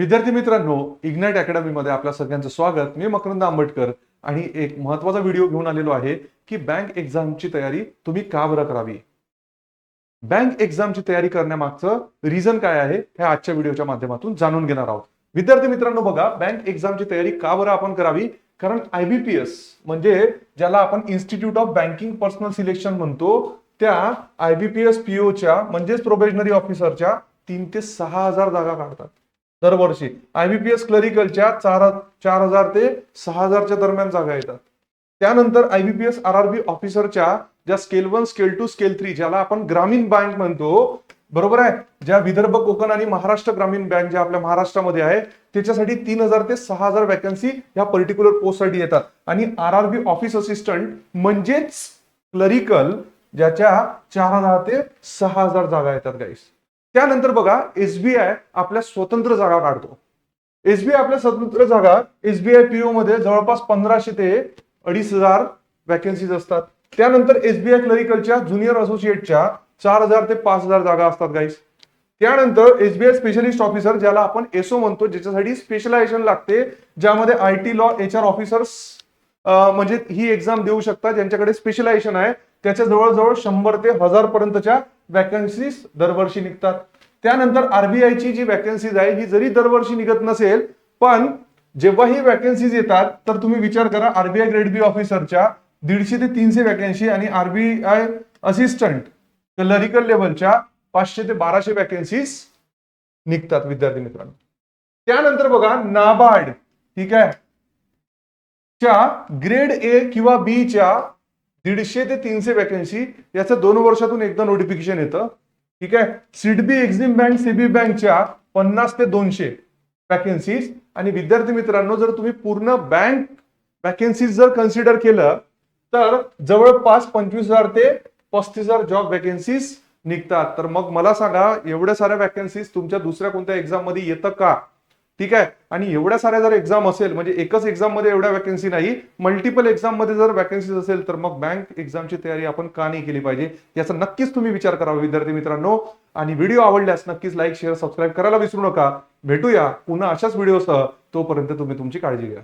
विद्यार्थी मित्रांनो इग्नाइट अकॅडमीमध्ये आपल्या सगळ्यांचं स्वागत. मी मकरंद आंबटकर आणि एक महत्त्वाचा व्हिडिओ घेऊन आलेलो आहे की बँक एक्झामची तयारी तुम्ही का बरं करावी? बँक एक्झामची तयारी करण्यामागचं रिझन काय आहे हे आजच्या व्हिडिओच्या माध्यमातून जाणून घेणार आहोत. विद्यार्थी मित्रांनो बघा बँक एक्झामची तयारी का बरं आपण करावी? कारण आयबीपीएस म्हणजे ज्याला आपण institute of banking personnel selection म्हणतो त्या आयबीपीएस पीओच्या म्हणजेच प्रोबेशनरी ऑफिसरच्या तीन ते सहा हजार जागा काढतात. दरवर्षी. आयबीपीएस क्लरिकलच्या चार चार हजार ते सहा हजारच्या दरम्यान जागा येतात. त्यानंतर आयबीपीएस आर आर बी ऑफिसरच्या ज्या scale one scale two scale three ज्याला आपण ग्रामीण बँक म्हणतो बरोबर आहे? ज्या विदर्भ कोकण आणि महाराष्ट्र ग्रामीण बँक ज्या आपल्या महाराष्ट्रामध्ये आहे त्याच्यासाठी तीन हजार ते सहा हजार वॅकन्सी ह्या पर्टिक्युलर पोस्टसाठी येतात. आणि R R B office assistant म्हणजेच क्लरिकल ज्याच्या चार हजार ते सहा हजार जागा येतात गाईस त्यानंतर बघा एसबीआय आपल्या स्वतंत्र जागा काढतो. एसबीआय आपल्या स्वतंत्र जागा एसबीआय पीओ मध्ये जवळपास पंधराशे ते अडीच हजार वॅकन्सीज असतात. त्यानंतर एसबीआय क्लरिकलच्या ज्युनियर असोसिएटच्या चार हजार ते पाच हजार जागा असतात गाईस त्यानंतर एसबीआय स्पेशलिस्ट ऑफिसर ज्याला आपण एसओ म्हणतो ज्याच्यासाठी स्पेशलायझेशन लागते ज्यामध्ये I T law H R officers म्हणजे ही एक्झाम देऊ शकतात ज्यांच्याकडे स्पेशलायझेशन आहे त्याच्या जवळजवळ शंभर ते हजार पर्यंतच्या वॅकन्सीज दरवर्षी निघतात. त्यानंतर आरबीआयची जी वॅकन्सीज आहे ही जरी दरवर्षी निघत नसेल पण जेव्हा ही वॅकन्सीज येतात तर तुम्ही विचार करा आरबीआय ग्रेड बी ऑफिसरच्या दीडशे ते तीनशे वॅकन्सी आणि आरबीआय असिस्टंट क्लरिकल लेवलच्या पाचशे ते बाराशे वॅकन्सीज निघतात विद्यार्थी मित्रांनो. त्यानंतर बघा नाबार्ड ठीक आहे? च्या ग्रेड ए किंवा बी च्या दीडशे ते तीनशे वॅकन्सी याचं दोन वर्षातून एकदा नोटिफिकेशन येतं. ठीक आहे? सिडबी एक्झिम बँक सीबी बँकच्या पन्नास ते दोनशे वॅकन्सीज आणि विद्यार्थी मित्रांनो जर तुम्ही पूर्ण बँक वॅकेन्सीज जर कन्सिडर केलं तर जवळपास पंचवीस हजार ते पस्तीस हजार जॉब वॅकेन्सीज निघतात. तर मग मला सांगा एवढ्या साऱ्या वॅकन्सीज तुमच्या दुसऱ्या कोणत्या एक्झाममध्ये येतं का? ठीक आहे? आणि एवढ्या साऱ्या जर एक्झाम असेल म्हणजे एकच एक्झाममध्ये एवढ्या वॅकन्सी नाही मल्टिपल एक्झाममध्ये जर वॅकन्सीज असेल तर मग बँक एक्झामची तयारी आपण का नाही केली पाहिजे? याचा नक्कीच तुम्ही विचार करावा विद्यार्थी मित्रांनो. आणि व्हिडिओ आवडल्यास नक्कीच लाईक शेअर सबस्क्राईब करायला विसरू नका. भेटूया पुन्हा अशाच व्हिडिओसह तोपर्यंत तुम्ही तुमची काळजी घ्या.